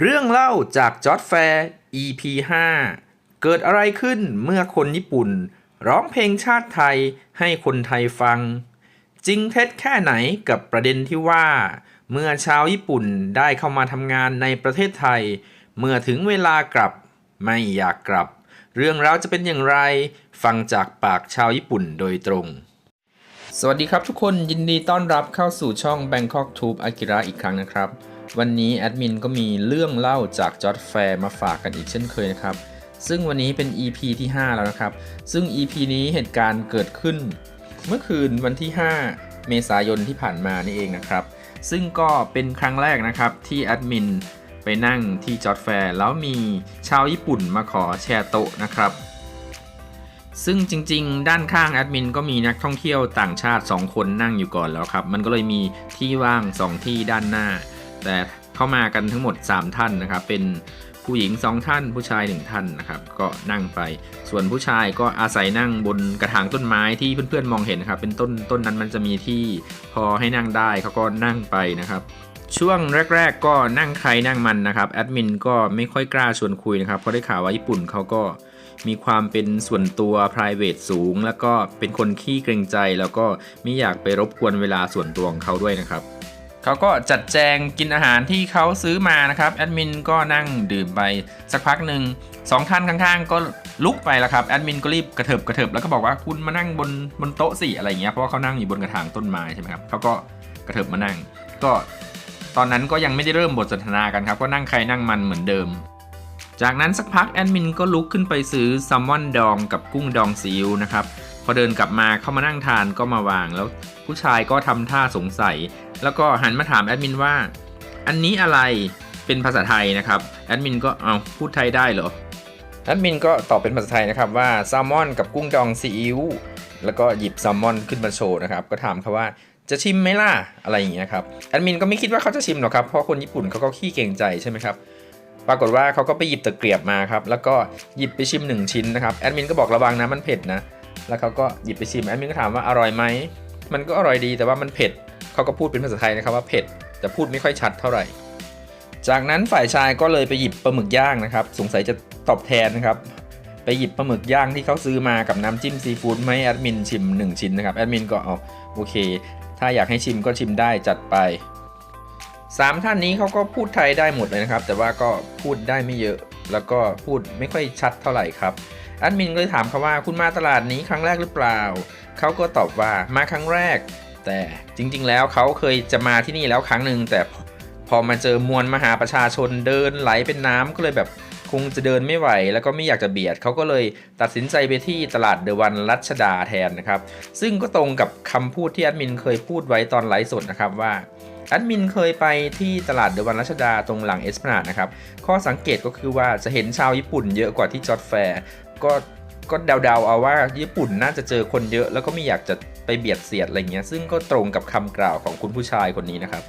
เรื่องเล่าจากจอร์ดแฟร์ EP 5 เกิดอะไรขึ้นเมื่อคนญี่ปุ่น ร้องเพลงชาติไทยให้คนไทยฟัง จริงเท็จแค่ไหนกับประเด็นที่ว่า เมื่อชาวญี่ปุ่นได้เข้ามาทำงานในประเทศไทย เมื่อถึงเวลากลับ ไม่อยากกลับ เรื่องราวจะเป็นอย่างไร ฟังจากปากชาวญี่ปุ่นโดยตรงสวัสดีครับทุกคนยินดีต้อนรับเข้าสู่ช่อง Bangkok Tube Akira อีกครั้งนะครับ วันนี้แอดมินก็มีเรื่องเล่าจากจอร์ดแฟร์มาฝากกันอีกเช่นเคยนะครับ ซึ่งวันนี้เป็น EP ที่ 5 แล้วนะครับ ซึ่ง EP นี้เหตุการณ์เกิดขึ้น เมื่อคืนวันที่ 5 เมษายนที่ผ่านมานี่เองนะครับ ซึ่งก็เป็นครั้งแรกนะครับที่แอดมินไปนั่งที่จอร์ดแฟร์แล้วมีชาวญี่ปุ่นมาขอแชร์โต๊ะนะครับซึ่งจริงๆ ด้านข้างแอดมินก็มีนักท่องเที่ยวต่างชาติ 2 คนนั่งอยู่ก่อนแล้วครับ มันก็เลยมีที่ว่าง 2 ที่ด้านหน้า แต่เข้ามากันทั้งหมด 3 ท่านนะครับ เป็นผู้หญิง 2 ท่าน ผู้ชาย 1 ท่านนะครับ ก็นั่งไป ส่วนผู้ชายก็อาศัยนั่งบนกระถางต้นไม้ที่เพื่อนๆมองเห็นนะครับ เป็นต้นต้นนั้นมันจะมีที่พอให้นั่งได้เขาก็นั่งไปนะครับช่วงแรก ๆ ก็นั่งใครนั่งมันนะครับแอดมินก็ไม่ค่อยกล้าชวนคุยนะครับเพราะได้ข่าวว่าญี่ปุ่นเขาก็มีความเป็นส่วนตัว p r i v a t สูง แล้วก็เป็นคนขี้เกรงใจ แล้วก็ไม่อยากไปรบกวนเวลาส่วนตัวของเขาด้วยนะครับ เขาก็จัดแจงกินอาหารที่เขาซื้อมานะครับแอดมินก็นั่งดื่มไปสักพักหนึ่งสองท่านข้างๆ ก็ลุกไปแล้วครับแอดมินก็รีบกระเถิบกระเถิบแล้วก็บอกว่าคุณมานั่งบนบนโต๊ะสิอะไรอย่างเงี้ยเพราะว่าเขานั่งอยู่บนกระถางต้นไม้ใช่ไหมครับเขาก็กระเถิบมานั่ง ก็ตอนนั้นก็ยังไม่ได้เริ่มบทสนทนากันครับก็นั่งใครนั่งมันเหมือนเดิม จากนั้นสักพักแอดมินก็ลุกขึ้นไปซื้อแซลมอนดองกับกุ้งดองซีอิ๊วนะครับ อเดินกลับมาเข้ามานั่งทานก็มาวาง แล้วผู้ชายก็ทำท่าสงสัย แล้วก็หันมาถามแอดมินว่า อันนี้อะไรเป็นภาษาไทยนะครับแอดมินก็เอาพูดไทยได้เหรอแอดมินก็ตอบเป็นภาษาไทยนะครับว่าแซลมอนกับกุ้งดองซีอิ๊วแล้วก็หยิบแซลมอนขึ้นมาโชว์นะครับก็ถามเขาว่าจะชิมไหมล่ะอะไรอย่างเงี้ยครับแอดมินก็ไม่คิดว่าเขาจะชิมหรอกครับเพราะคนญี่ปุ่นเขาก็ขี้เกรงใจใช่ไหมครับปรากฏว่าเขาก็ไปหยิบตะเกียบมาครับแล้วก็หยิบไปชิม 1 ชิ้นนะครับแอดมินก็บอกระวังนะมันเผ็ดนะ แล้วเขาก็หยิบไปชิมแอดมินก็ถามว่าอร่อยไหม มันก็อร่อยดีแต่ว่ามันเผ็ดเขาก็พูดเป็นภาษาไทยนะครับว่าเผ็ดแต่พูดไม่ค่อยชัดเท่าไหร่ จากนั้นฝ่ายชายก็เลยไปหยิบปลาหมึกย่างนะครับ สงสัยจะตอบแทนนะครับ ไปหยิบปลาหมึกย่างที่เขาซื้อมากับน้ำจิ้มซีฟู้ดมาให้แอดมินชิม 1 ชิ้นนะครับแอดมินก็เอาโอเค ถ้าอยากให้ชิมก็ชิมได้จัดไปสามท่านนี้เขาก็พูดไทยได้หมดเลยนะครับ แต่ว่าก็พูดได้ไม่เยอะ แล้วก็พูดไม่ค่อยชัดเท่าไหร่ครับ แอดมินก็เลยถามเขาว่าคุณมาตลาดนี้ครั้งแรกหรือเปล่า เขาก็ตอบว่ามาครั้งแรก แต่จริง ๆ แล้วเขาเคยจะมาที่นี่แล้วครั้งหนึ่งแต่พอมาเจอมวลมหาประชาชนเดินไหลเป็นน้ำก็เลยแบบคงจะเดินไม่ไหว แล้วก็ไม่อยากจะเบียด เขาก็เลยตัดสินใจไปที่ตลาดเดวันรัชดาแทนนะครับ ซึ่งก็ตรงกับคำพูดที่แอดมินเคยพูดไว้ตอนไลฟ์สดนะครับว่าแอดมินเคยไปที่ตลาดเดวันรัชดาตรงหลังเอสพนาดนะครับ ข้อสังเกตก็คือว่าจะเห็นชาวญี่ปุ่นเยอะกว่าที่จอร์ดแฟร์ ก็ก็เดาๆเอาว่าญี่ปุ่นน่าจะเจอคนเยอะ แล้วก็ไม่อยากจะไปเบียดเสียดอะไรเงี้ย ซึ่งก็ตรงกับคำกล่าวของคุณผู้ชายคนนี้นะครับ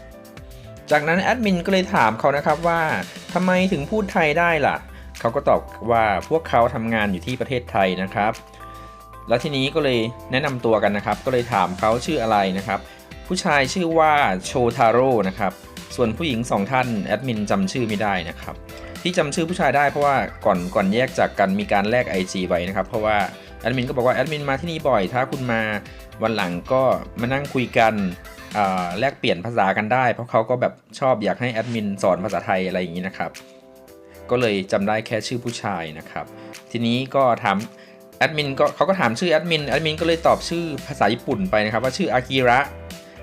จากนั้นแอดมินก็เลยถามเขานะครับว่าทำไมถึงพูดไทยได้ล่ะ เขาก็ตอบว่าพวกเขาทำงานอยู่ที่ประเทศไทยนะครับ แล้วทีนี้ก็เลยแนะนำตัวกันนะครับ ก็เลยถามเขาชื่ออะไรนะครับ ผู้ชายชื่อว่าโชทาโร่นะครับ ส่วนผู้หญิงสองท่านแอดมินจำชื่อไม่ได้นะครับ ที่จำชื่อผู้ชายได้เพราะว่าก่อนก่อนแยกจากกันมีการแลก IG ไว้นะครับ เพราะว่าแอดมินก็บอกว่าแอดมินมาที่นี่บ่อย ถ้าคุณมาวันหลังก็มานั่งคุยกันแลกเปลี่ยนภาษากันได้ เพราะเขาก็แบบชอบอยากให้แอดมินสอนภาษาไทยอะไรอย่างนี้นะครับ ก็เลยจำได้แค่ชื่อผู้ชายนะครับ ทีนี้ก็ถามแอดมินก็เขาก็ถามชื่อแอดมินแอดมินก็เลยตอบชื่อภาษาญี่ปุ่นไปนะครับ ว่าชื่ออากิระ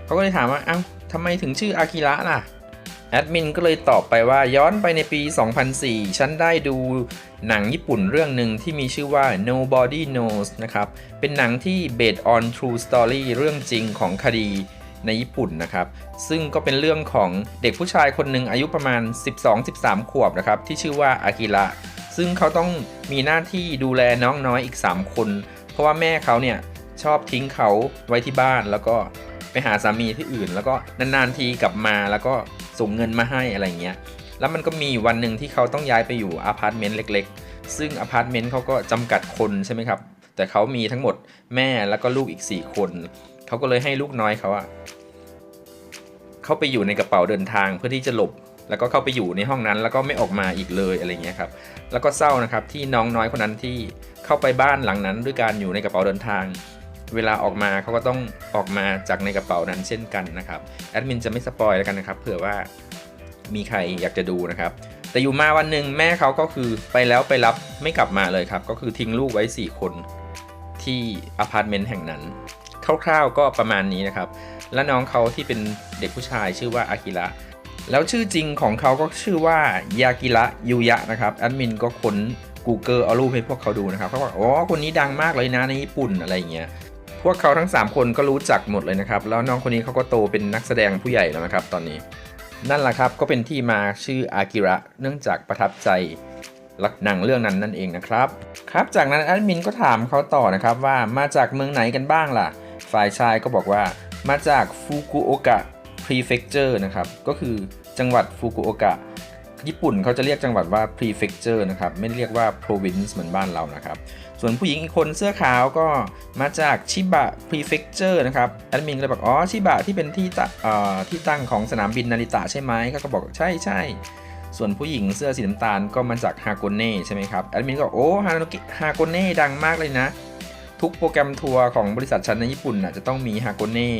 เขาก็เลยถามว่าเอ้าทำไมถึงชื่ออากิระล่ะ แอดมินก็เลยตอบไปว่าย้อนไปในปี 2004 ฉันได้ดูหนังญี่ปุ่นเรื่องหนึ่งที่มีชื่อว่า Nobody Knows นะครับ เป็นหนังที่ based on true story เรื่องจริงของคดีในญี่ปุ่นนะครับ ซึ่งก็เป็นเรื่องของเด็กผู้ชายคนหนึ่งอายุประมาณ 12-13 ขวบนะครับ ที่ชื่อว่าอากิระ ซึ่งเขาต้องมีหน้าที่ดูแลน้องน้อยอีก 3 คน เพราะว่าแม่เขาเนี่ยชอบทิ้งเขาไว้ที่บ้านแล้วก็ไปหาสามีที่อื่น แล้วก็นานๆทีกลับมาแล้วก็ ส่งเงินมาให้อะไรเงี้ย แล้วมันก็มีวันหนึ่งที่เขาต้องย้ายไปอยู่อพาร์ตเมนต์เล็ก ๆ ซึ่งอพาร์ตเมนต์เขาก็จำกัดคนใช่ไหมครับ แต่เขามีทั้งหมดแม่แล้วก็ลูกอีก 4 คน เขาก็เลยให้ลูกน้อยเขาอะเข้าไปอยู่ในกระเป๋าเดินทางเพื่อที่จะหลบแล้วก็เข้าไปอยู่ในห้องนั้นแล้วก็ไม่ออกมาอีกเลยอะไรเงี้ยครับ แล้วก็เศร้านะครับที่น้องน้อยคนนั้นที่เข้าไปบ้านหลังนั้นด้วยการอยู่ในกระเป๋าเดินทาง เวลาออกมาเขาก็ต้องออกมาจากในกระเป๋านั้นเช่นกันนะครับแอดมินจะไม่สปอยแล้วกันนะครับเผื่อว่ามีใครอยากจะดูนะครับแต่อยู่มาวันหนึ่งแม่เขาก็คือไปแล้วไปรับไม่กลับมาเลยครับ ก็คือทิ้งลูกไว้ 4 คนที่อพาร์ตเมนต์แห่งนั้นคร่าวๆก็ประมาณนี้นะครับ และน้องเขาที่เป็นเด็กผู้ชายชื่อว่าอากิระแล้วชื่อจริงของเขาก็ชื่อว่ายากิระยูยะนะครับแอดมินก็ค้น Google เอารูปให้พวกเขาดูนะครับเขาบอกอ๋อคนนี้ดังมากเลยนะในญี่ปุ่นอะไรอย่างเงี้ย พวกเขาทั้ง 3 คนก็รู้จักหมดเลยนะครับ แล้วน้องคนนี้เขาก็โตเป็นนักแสดงผู้ใหญ่แล้วนะครับตอนนี้ นั่นแหละครับก็เป็นที่มาชื่ออากิระเนื่องจากประทับใจหนังเรื่องนั้นนั่นเองนะครับ ครับจากนั้นแอดมินก็ถามเขาต่อนะครับว่ามาจากเมืองไหนกันบ้างล่ะ ฝ่ายชายก็บอกว่ามาจากฟุกุโอกะ prefecture นะครับก็คือจังหวัดฟุกุโอกะญี่ปุ่นเขาจะเรียกจังหวัดว่า prefecture นะครับ ไม่เรียกว่า province เหมือนบ้านเรานะครับ ส่วนผู้หญิงอีกคนเสื้อขาวก็มาจากชิบะ prefecture นะครับแอดมินก็เลยบอกอ๋อชิบะที่เป็นที่ตงเอ่อที่ตั้งของสนามบินนาริตะใช่ไหมเขาก็บอกใช่ใช่ส่วนผู้หญิงเสื้อสีน้ำตาลก็มาจากฮาโกเน่ใช่ไหมครับแอดมินก็โอ้ฮาฮาโกเน่ดังมากเลยนะ ทุกโปรแกรมทัวร์ของบริษัทชั้นในญี่ปุ่นน่ะจะต้องมีฮาโกเน่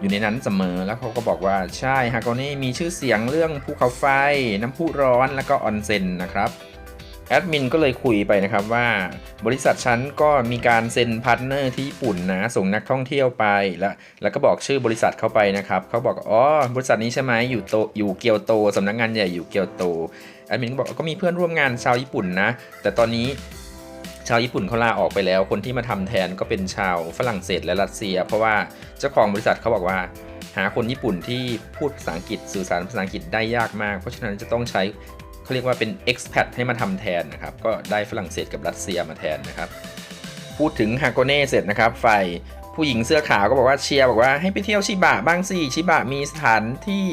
อยู่ในนั้นเสมอแล้วเขาก็บอกว่าใช่ฮาโกเน่มีชื่อเสียงเรื่องภูเขาไฟ น้ำพุร้อนแล้วก็ออนเซ็นนะครับ แอดมินก็เลยคุยไปนะครับว่าบริษัทฉันก็มีการเซ็นพาร์ทเนอร์ที่ญี่ปุ่นนะส่งนักท่องเที่ยวไปแล้วแล้วก็บอกชื่อบริษัทเข้าไปนะครับเขาบอกอ๋อบริษัทนี้ใช่ไหมอยู่โตอยู่เกียวโตสำนักงานใหญ่อยู่เกียวโตแอดมินก็บอกก็มีเพื่อนร่วมงานชาวญี่ปุ่นนะ แต่ตอนนี้ชาวญี่ปุ่นเขาลาออกไปแล้ว คนที่มาทำแทนก็เป็นชาวฝรั่งเศสและรัสเซีย เพราะว่าเจ้าของบริษัทเขาบอกว่า หาคนญี่ปุ่นที่พูดภาษาอังกฤษสื่อสารภาษาอังกฤษได้ยากมาก เพราะฉะนั้นจะต้องใช้ เขาเรียกว่าเป็น expat ให้มาทำแทนนะครับ ก็ได้ฝรั่งเศสกับรัสเซียมาแทนนะครับ พูดถึงฮาโกเน่เสร็จนะครับ ฝ่ายผู้หญิงเสื้อขาวก็บอกว่าเชียร์บอกว่าให้ไปเที่ยวชิบะบ้างสิชิบะมีสถานที่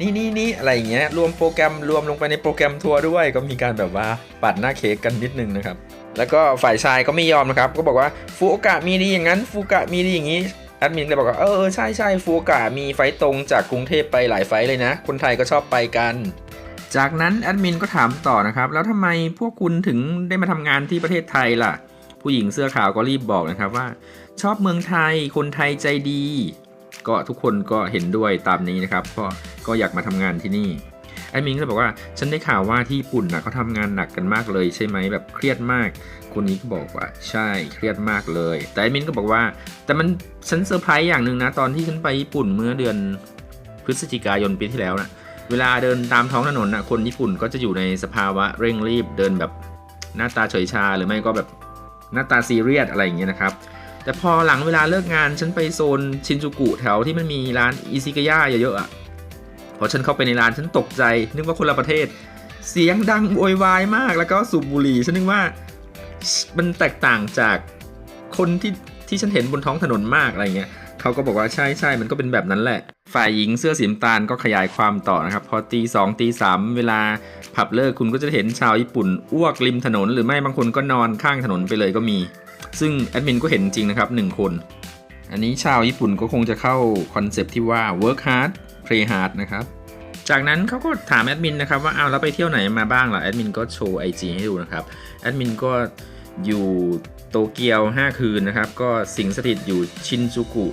นี่นี่นี่อะไรอย่างเงี้ยรวมโปรแกรมรวมลงไปในโปรแกรมทัวร์ด้วย ก็มีการแบบว่าปัดหน้าเค้กกันนิดนึงนะครับ แล้วก็ฝ่ายชายก็ไม่ยอมนะครับ ก็บอกว่าฟูโอกะมีดีอย่างนั้นฟูกะมีดีอย่างนี้แอดมินเลยบอกว่าเออใช่ใช่ฟูโอกะมีไฟตรงจากกรุงเทพไปหลายไฟเลยนะ คนไทยก็ชอบไปกัน จากนั้นแอดมินก็ถามต่อนะครับ แล้วทำไมพวกคุณถึงได้มาทำงานที่ประเทศไทยล่ะ ผู้หญิงเสื้อขาวก็รีบบอกนะครับว่า ชอบเมืองไทยคนไทยใจดี ก็ทุกคนก็เห็นด้วยตามนี้นะครับก็ก็อยากมาทำงานที่นี่แอดมินก็บอกว่าฉันได้ข่าวว่าที่ญี่ปุ่นนะเขาทำงานหนักกันมากเลยใช่ไหมแบบเครียดมาก คนนี้ก็บอกว่าใช่เครียดมากเลย แต่แอดมินก็บอกว่า แต่มันฉันเซอร์ไพรส์อย่างหนึ่งนะ ตอนที่ฉันไปญี่ปุ่นเมื่อเดือนพฤศจิกายนปีที่แล้วนะ เวลาเดินตามท้องถนนนะคนญี่ปุ่นก็จะอยู่ในสภาวะเร่งรีบเดินแบบหน้าตาเฉยชาหรือไม่ก็แบบหน้าตาซีเรียสอะไรอย่างเงี้ยนะครับ แต่พอหลังเวลาเลิกงานฉันไปโซนชินจูกุแถวที่มันมีร้านอิซิกายะเยอะๆอะพอฉันเข้าไปในร้านฉันตกใจ นึกว่าคนละประเทศ เสียงดังโวยวายมากแล้วก็สูบบุหรี่ฉันนึกว่ามันแตกต่างจากคนที่ที่ฉันเห็นบนท้องถนนมากอะไรเงี้ย เขาก็บอกว่าใช่ใช่มันก็เป็นแบบนั้นแหละ ฝ่ายหญิงเสื้อสีน้ำตาลก็ขยายความต่อนะครับ พอตีสองตีสามเวลาผับเลิกคุณก็จะเห็นชาวญี่ปุ่นอ้วกริมถนน หรือไม่บางคนก็นอนข้างถนนไปเลยก็มี ซึ่งแอดมินก็เห็นจริงนะครับ1คน อันนี้ชาวญี่ปุ่นก็คงจะเข้าคอนเซปที่ว่า work hard play hard นะครับจากนั้นเขาก็ถามแอดมินนะครับว่าเอาแล้วไปเที่ยวไหนมาบ้างล่ะแอดมินก็โชว์ IG ให้ดูนะครับแอดมินก็อยู่โตเกียว 5 คืนนะครับ ก็สิงสถิตอยู่ชินจูกุ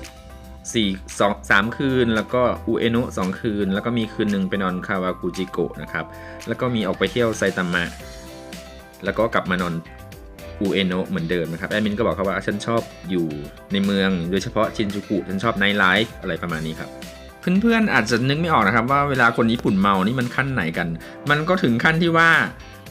4 2 3 คืน แล้วก็อุเอโนะ2คืน แล้วก็มีคืนหนึ่งไปนอนคาวากุจิโกะนะครับ แล้วก็มีออกไปเที่ยวไซตามะ แล้วก็กลับมานอนอูเอโนะเหมือนเดิมนะครับแอดมินก็บอกเขาว่าฉันชอบอยู่ในเมืองโดยเฉพาะชินจูกุฉันชอบไนท์ไลฟ์อะไรประมาณนี้ครับเพื่อนๆอาจจะนึกไม่ออกนะครับว่าเวลาคนญี่ปุ่นเมานี่มันขั้นไหนกัน มันก็ถึงขั้นที่ว่า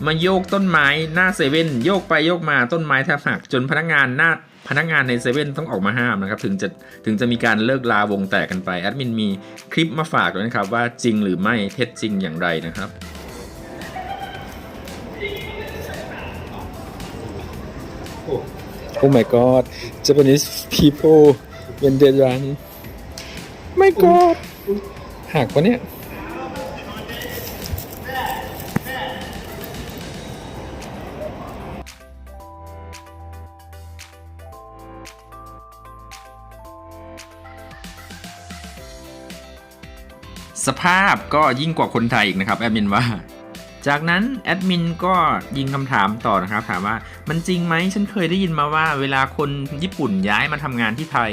มาโยกต้นไม้หน้าเซเว่นโยกไปโยกมาต้นไม้แทบหักจนพนักงานหน้า พนักงานในเซเว่นต้องออกมาห้ามนะครับถึงจะถึงจะมีการเลิกลาวงแตกกันไปแอดมินมีคลิปมาฝากด้วยนะครับว่าจริงหรือไม่เท็จจริงอย่างไรนะครับ Oh my god, Japanese people when they run. My god. หักปะเนี่ย ภาพก็ยิ่งกว่าคนไทยอีกนะครับแอดมินว่า จากนั้นแอดมินก็ยิงคำถามต่อนะครับ ถามว่ามันจริงไหมฉันเคยได้ยินมาว่า เวลาคนญี่ปุ่นย้ายมาทำงานที่ไทย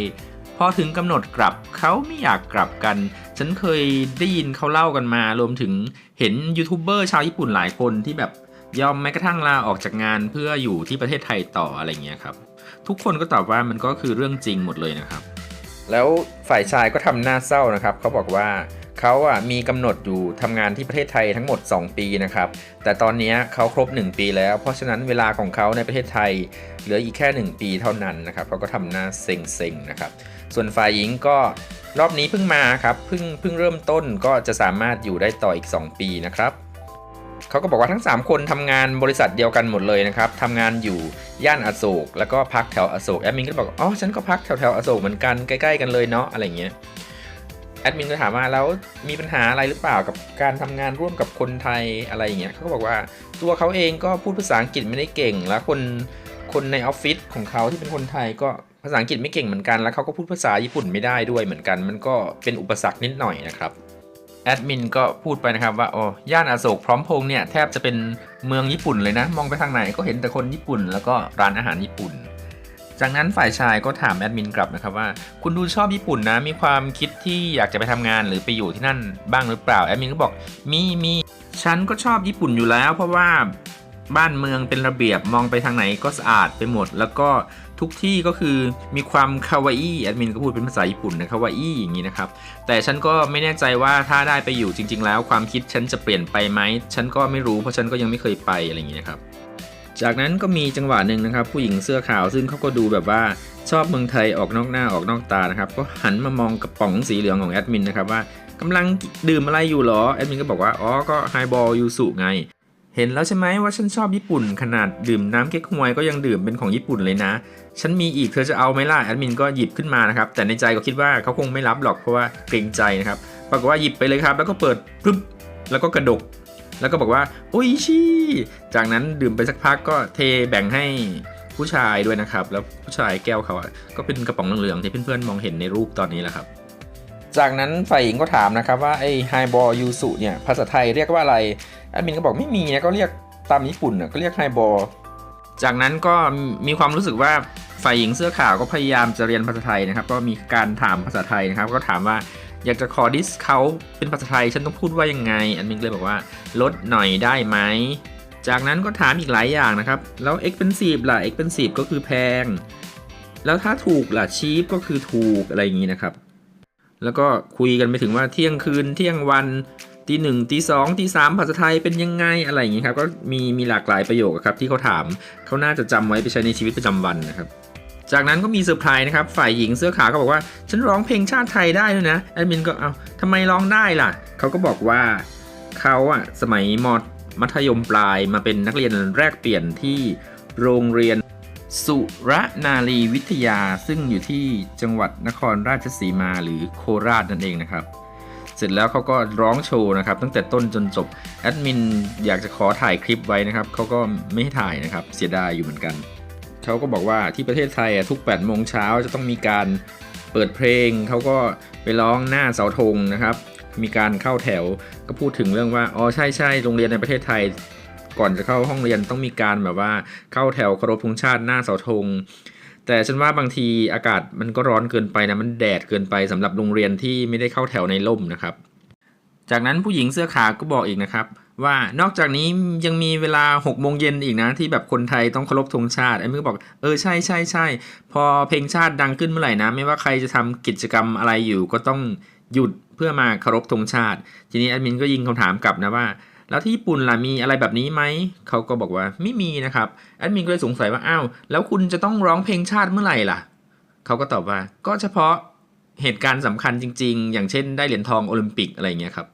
พอถึงกำหนดกลับเขาไม่อยากกลับกัน ฉันเคยได้ยินเขาเล่ากันมา รวมถึงเห็นยูทูบเบอร์ชาวญี่ปุ่นหลายคนที่แบบยอมแม้กระทั่งลาออกจากงานเพื่ออยู่ที่ประเทศไทยต่ออะไรเงี้ยครับ ทุกคนก็ตอบว่ามันก็คือเรื่องจริงหมดเลยนะครับ แล้วฝ่ายชายก็ทำหน้าเศร้านะครับ เขาบอกว่า เขาอะมีกำหนดอยู่ทำงานที่ประเทศไทยทั้งหมด 2 ปีนะครับ แต่ตอนนี้เขาครบ 1 ปีแล้ว เพราะฉะนั้นเวลาของเขาในประเทศไทยเหลืออีกแค่ 1 ปีเท่านั้นนะครับเขาก็ทำหน้าเซ็งๆนะครับ ส่วนฝ่ายหญิงก็รอบนี้เพิ่งมาครับเพิ่งเพิ่งเริ่มต้นก็จะสามารถอยู่ได้ต่ออีก 2 ปีนะครับเขาก็บอกว่าทั้ง 3 คนทำงานบริษัทเดียวกันหมดเลยนะครับทำงานอยู่ย่านอโศก แล้วก็พักแถวอโศกแอดมินก็บอกอ๋อฉันก็พักแถวแถวอโศกเหมือนกันใกล้ๆกันเลยเนาะอะไรเงี้ย แอดมินก็ถามว่าแล้วมีปัญหาอะไรหรือเปล่ากับการทำงานร่วมกับคนไทยอะไรอย่างเงี้ยเขาก็บอกว่าตัวเขาเองก็พูดภาษาอังกฤษไม่ได้เก่ง แล้วคนคนในออฟฟิศของเขาที่เป็นคนไทยก็ภาษาอังกฤษไม่เก่งเหมือนกันแล้วเขาก็พูดภาษาญี่ปุ่นไม่ได้ด้วยเหมือนกัน มันก็เป็นอุปสรรคนิดหน่อยนะครับแอดมินก็พูดไปนะครับว่าโอ้ย่านอาโศกพร้อมพงเนี่ยแทบจะเป็นเมืองญี่ปุ่นเลยนะ มองไปทางไหนก็เห็นแต่คนญี่ปุ่น แล้วก็ร้านอาหารญี่ปุ่น จากนั้นฝ่ายชายก็ถามแอดมินกลับนะครับว่า คุณดูชอบญี่ปุ่นนะ มีความคิดที่อยากจะไปทำงานหรือไปอยู่ที่นั่นบ้างหรือเปล่า แอดมินก็บอกมีมีฉันก็ชอบญี่ปุ่นอยู่แล้ว เพราะว่าบ้านเมืองเป็นระเบียบมองไปทางไหนก็สะอาดไปหมด แล้วก็ทุกที่ก็คือมีความคาวาอี้แอดมินก็พูดเป็นภาษาญี่ปุ่นนะคาวาอี้อย่างนี้นะครับ แต่ฉันก็ไม่แน่ใจว่าถ้าได้ไปอยู่จริง ๆ แล้วความคิดฉันจะเปลี่ยนไปไหมฉันก็ไม่รู้เพราะฉันก็ยังไม่เคยไปอะไรอย่างนี้นะครับ จากนั้นก็มีจังหวะหนึ่งนะครับ ผู้หญิงเสื้อขาวซึ่งเขาก็ดูแบบว่าชอบเมืองไทยออกนอกหน้าออกนอกตานะครับ ก็หันมามองกระป๋องสีเหลืองของแอดมินนะครับว่ากำลังดื่มอะไรอยู่หรอแอดมินก็บอกว่าอ๋อก็ไฮบอลยูสุไง เห็นแล้วใช่ไหมว่าฉันชอบญี่ปุ่น ขนาดดื่มน้ำเก๊กฮวยก็ยังดื่มเป็นของญี่ปุ่นเลยนะ ฉันมีอีกเธอจะเอาไหมล่ะแอดมินก็หยิบขึ้นมานะครับแต่ในใจก็คิดว่าเขาคงไม่รับหรอกเพราะว่าเกรงใจนะครับปรากฏว่าหยิบไปเลยครับ แล้วก็เปิดปึ๊บแล้วก็กระดก แล้วก็บอกว่าโอ้ยชี่จากนั้นดื่มไปสักพักก็เทแบ่งให้ผู้ชายด้วยนะครับ แล้วผู้ชายแก้วเขาอะก็เป็นกระป๋องเหลืองๆที่เพื่อนๆมองเห็นในรูปตอนนี้แหละครับ จากนั้นฝ่ายหญิงก็ถามนะครับว่าไอ้ไฮบอลยูสุเนี่ยภาษาไทยเรียกว่าอะไรแอดมินก็บอกไม่มีนะก็เรียกตามญี่ปุ่นนะก็เรียกไฮบอลจากนั้นก็มีความรู้สึกว่าฝ่ายหญิงเสื้อขาวก็พยายามจะเรียนภาษาไทยนะครับ ก็มีการถามภาษาไทยนะครับ ก็ถามว่า อยากจะขอดิสเขาเป็นภาษาไทยฉันต้องพูดว่ายังไงแอดมินก็เลยบอกว่า ลดหน่อยได้ไหม จากนั้นก็ถามอีกหลายอย่างนะครับ แล้ว expensive ล่ะ expensive ก็คือแพง แล้วถ้าถูกล่ะ cheap ก็คือถูกอะไรอย่างนี้นะครับ แล้วก็คุยกันไปถึงว่าเที่ยงคืนเที่ยงวันตีหนึ่งตีสองตีสามภาษาไทยเป็นยังไงอะไรอย่างนี้ครับ ก็มีมีหลากหลายประโยคครับที่เขาถามเขาน่าจะจำไว้ไปใช้ในชีวิตประจำวันนะครับ จากนั้นก็มีเซอร์ไพรส์นะครับ ฝ่ายหญิงเสื้อขาวก็บอกว่า ฉันร้องเพลงชาติไทยได้ด้วยนะ แอดมินก็เอาทำไมร้องได้ล่ะ เขาก็บอกว่าเขาอะสมัยมมัธยมปลายมาเป็นนักเรียนแรกเปลี่ยนที่โรงเรียนสุรนารีวิทยาซึ่งอยู่ที่จังหวัดนครราชสีมาหรือโคราชนั่นเองนะครับ เสร็จแล้วเขาก็ร้องโชว์นะครับ ตั้งแต่ต้นจนจบแอดมินอยากจะขอถ่ายคลิปไว้นะครับเขาก็ไม่ให้ถ่ายนะครับเสียดายอยู่เหมือนกัน เขาก็บอกว่าที่ประเทศไทยอะทุก8โมงเช้าจะต้องมีการเปิดเพลง เขาก็ไปร้องหน้าเสาธงนะครับ มีการเข้าแถวก็พูดถึงเรื่องว่าอ๋อใช่ใช่โรงเรียนในประเทศไทย ก่อนจะเข้าห้องเรียนต้องมีการแบบว่าเข้าแถวเคารพธงชาติหน้าเสาธงแต่ฉันว่าบางทีอากาศมันก็ร้อนเกินไปนะมันแดดเกินไปสำหรับโรงเรียนที่ไม่ได้เข้าแถวในร่มนะครับ จากนั้นผู้หญิงเสื้อขาวก็บอกอีกนะครับ ว่านอกจากนี้ยังมีเวลา6โมงเย็นอีกนะ ที่แบบคนไทยต้องเคารพธงชาติไอ้มึงก็บอกเออใช่ใช่ใช่พอเพลงชาติดังขึ้นเมื่อไหร่นะ ไม่ว่าใครจะทำกิจกรรมอะไรอยู่ก็ต้องหยุดเพื่อมาเคารพธงชาติ ทีนี้แอดมินก็ยิงคำถามกลับนะว่า แล้วที่ญี่ปุ่นล่ะมีอะไรแบบนี้ไหมเขาก็บอกว่าไม่มีนะครับแอดมินก็เลยสงสัยว่าอ้าวแล้วคุณจะต้องร้องเพลงชาติเมื่อไหร่ล่ะเขาก็ตอบว่าก็เฉพาะเหตุการณ์สำคัญจริง ๆ อย่างเช่น ได้เหรียญทองโอลิมปิกอะไรอย่างเงี้ยครับ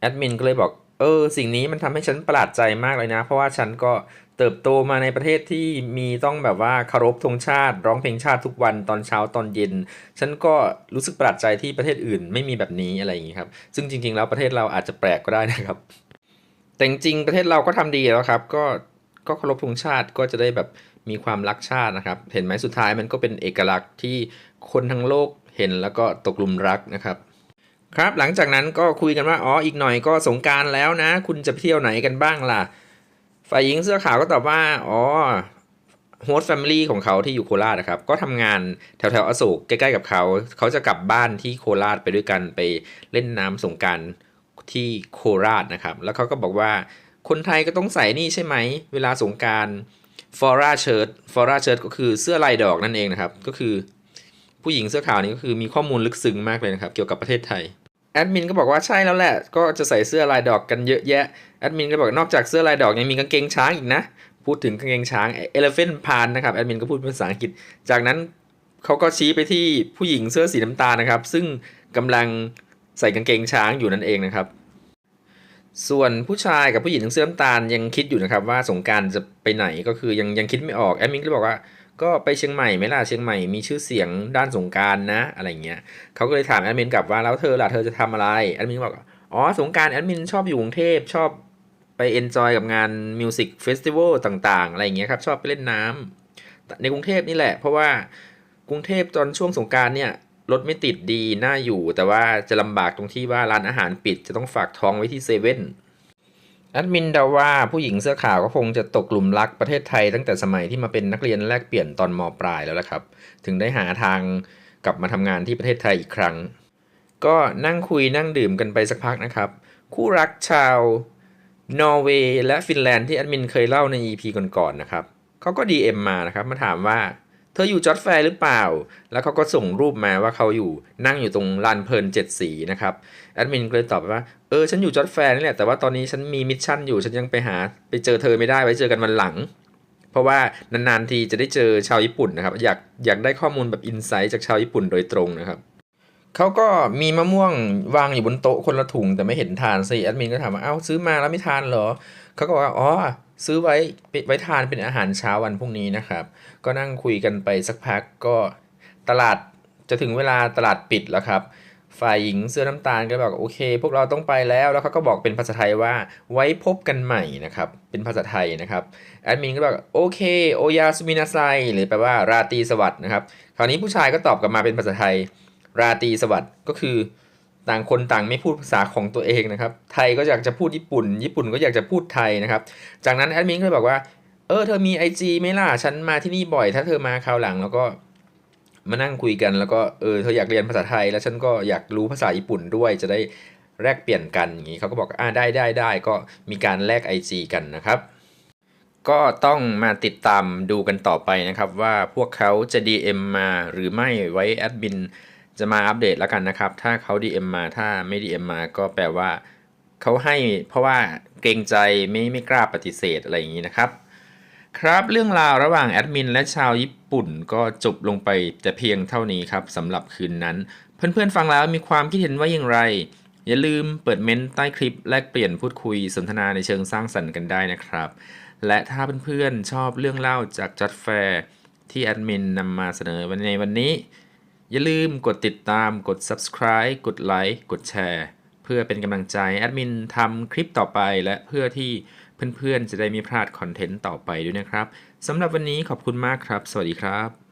แอดมินก็เลยบอก เออสิ่งนี้มันทำให้ฉันประหลาดใจมากเลยนะ เพราะว่าฉันก็เติบโตมาในประเทศที่มีต้องแบบว่าคารพธงชาติ ร้องเพลงชาติทุกวันตอนเช้าตอนเย็น ฉันก็รู้สึกประหลาดใจที่ประเทศอื่นไม่มีแบบนี้อะไรอย่างนี้ครับ ซึ่งจริง ๆ แล้วประเทศเราอาจจะแปลกก็ได้นะครับ แต่จริงๆประเทศเราก็ทำดีแล้วครับ ก็ก็เคารพธงชาติก็จะได้แบบมีความรักชาตินะครับ เห็นไหมสุดท้ายมันก็เป็นเอกลักษณ์ที่คนทั้งโลกเห็นแล้วก็ตกหลุมรักนะครับ ครับหลังจากนั้นก็คุยกันว่าอ๋ออีกหน่อยก็สงการแล้วนะ คุณจะไปเที่ยวไหนกันบ้างล่ะ ฝ่ายหญิงเสื้อขาวก็ตอบว่าอ๋อโฮสต์แฟมิลี่ของเขาที่อยู่โคราชนะครับ ก็ทำงานแถวแถวๆอโศกใกล้ๆกับเขา เขาจะกลับบ้านที่โคราชไปด้วยกันไปเล่นน้ำสงการที่โคราชนะครับ แล้วเขาก็บอกว่าคนไทยก็ต้องใส่นี่ใช่ไหม เวลาสงการฟอร่าเชิร์ตฟอร่าเชิร์ตก็คือเสื้อลายดอกนั่นเองนะครับ ก็คือ ผู้หญิงเสื้อขาวนี่ก็คือมีข้อมูลลึกซึ้งมากเลยนะครับ เกี่ยวกับประเทศไทยแอดมินก็บอกว่าใช่แล้วแหละ ก็จะใส่เสื้อลายดอกกันเยอะแยะแอดมินก็บอกนอกจากเสื้อลายดอกยังมีกางเกงช้างอีกนะ พูดถึงกางเกงช้าง elephant pan นะครับแอดมินก็พูดเป็นภาษาอังกฤษ จากนั้นเขาก็ชี้ไปที่ผู้หญิงเสื้อสีน้ำตาลนะครับ ซึ่งกำลังใส่กางเกงช้างอยู่นั่นเองนะครับ ส่วนผู้ชายกับผู้หญิงเสื้อน้ำตาลยังคิดอยู่นะครับว่าสงการจะไปไหนก็คือยังยังคิดไม่ออกแอดมินก็บอกว่าก็ไปเชียงใหม่ไหมล่ะเชียงใหม่มีชื่อเสียงด้านสงการนะอะไรเงี้ยเขาก็เลยถามแอดมินกลับว่าแล้วเธอล่ะเธอจะทำอะไรแอดมินบอกอ๋อสงการแอดมินชอบอยู่กรุงเทพชอบไปเอนจอยกับงานมิวสิกเฟสติวัลต่างๆ อะไรเงี้ยครับชอบไปเล่นน้ำในกรุงเทพนี่แหละ เพราะว่ากรุงเทพตอนช่วงสงการเนี่ย รถไม่ติดดีน่าอยู่ แต่ว่าจะลำบากตรงที่ว่าร้านอาหารปิด จะต้องฝากท้องไว้ที่เซเว่นแอดมินเดาว่าผู้หญิงเสื้อขาวก็คงจะตกหลุมรักประเทศไทย ตั้งแต่สมัยที่มาเป็นนักเรียนแลกเปลี่ยนตอนมปลายแล้วละครับ ถึงได้หาทางกลับมาทำงานที่ประเทศไทยอีกครั้ง ก็นั่งคุยนั่งดื่มกันไปสักพักนะครับ คู่รักชาวนอร์เวย์และฟินแลนด์ที่แอดมินเคยเล่าใน EP ก่อนๆนะครับเขาก็ DM มานะครับมาถามว่า เธออยู่จอร์ดแฟร์หรือเปล่า แล้วเขาก็ส่งรูปมาว่าเขาอยู่นั่งอยู่ตรงลานเพลินเจ็ดสีนะครับ แอดมินก็เลยตอบไปว่า เออ ฉันอยู่จอร์ดแฟร์นี่แหละ แต่ว่าตอนนี้ฉันมีมิชชั่นอยู่ ฉันยังไปหาไปเจอเธอไม่ได้ ไว้เจอกันวันหลัง เพราะว่านานๆทีจะได้เจอชาวญี่ปุ่นนะครับ อยากอยากได้ข้อมูลแบบอินไซต์จากชาวญี่ปุ่นโดยตรงนะครับเขาก็มีมะม่วงวางอยู่บนโต๊ะคนละถุงแต่ไม่เห็นทานสิแอดมินก็ถามว่าเอ้าซื้อมาแล้วไม่ทานเหรอเขาก็บอกว่าอ๋อ ซื้อไว้ไว้ทานเป็นอาหารเช้าวันพรุ่งนี้นะครับ ก็นั่งคุยกันไปสักพักก็ตลาดจะถึงเวลาตลาดปิดแล้วครับ ฝ่ายหญิงเสื้อน้ำตาลก็บอกโอเค พวกเราต้องไปแล้วแล้วเขาก็บอกเป็นภาษาไทยว่าไว้พบกันใหม่นะครับเป็นภาษาไทยนะครับแอดมินก็บอกโอเคโอยาสุมินาไซหรือแปลว่าราตรีสวัสดิ์นะครับคราวนี้ผู้ชายก็ตอบกลับมาเป็นภาษาไทย ราตรีสวัสดิ์ก็คือ ต่างคนต่างไม่พูดภาษาของตัวเองนะครับ ไทยก็อยากจะพูดญี่ปุ่น ญี่ปุ่นก็อยากจะพูดไทยนะครับ จากนั้นแอดมินก็เลยบอกว่า เออเธอมี IG ไหมล่ะ ฉันมาที่นี่บ่อย ถ้าเธอมาคราวหลังแล้วก็มานั่งคุยกันแล้วก็เออเธออยากเรียนภาษาไทย แล้วฉันก็อยากรู้ภาษาญี่ปุ่นด้วยจะได้แลกเปลี่ยนกันอย่างนี้เขาก็บอกอ่าได้ได้ได้ก็มีการแลก IG กันนะครับ ก็ต้องมาติดตามดูกันต่อไปนะครับ ว่าพวกเขาจะ DM มาหรือไม่ไว้แอดมิน จะมาอัปเดตแล้วกันนะครับ ถ้าเขา DM มาถ้าไม่ DM มาก็แปลว่าเขาให้เพราะว่าเกรงใจไม่ไม่กล้าปฏิเสธอะไรอย่างนี้นะครับ ครับเรื่องราวระหว่างแอดมินและชาวญี่ปุ่นก็จบลงไปแต่เพียงเท่านี้ครับสำหรับคืนนั้น เพื่อนๆฟังแล้วมีความคิดเห็นว่าอย่างไร อย่าลืมเปิดเมนต์ใต้คลิปแลกเปลี่ยนพูดคุยสนทนาในเชิงสร้างสรรค์กันได้นะครับ และถ้าเพื่อนๆชอบเรื่องเล่าจากจัดแฟร์ที่แอดมินนำมาเสนอในวันนี้ อย่าลืมกดติดตามกด subscribe กดไลค์กดแชร์เพื่อเป็นกำลังใจแอดมินทำคลิปต่อไป และเพื่อที่เพื่อนๆ จะได้ไม่พลาดคอนเทนต์ต่อไปด้วยนะครับสำหรับวันนี้ขอบคุณมากครับ สวัสดีครับ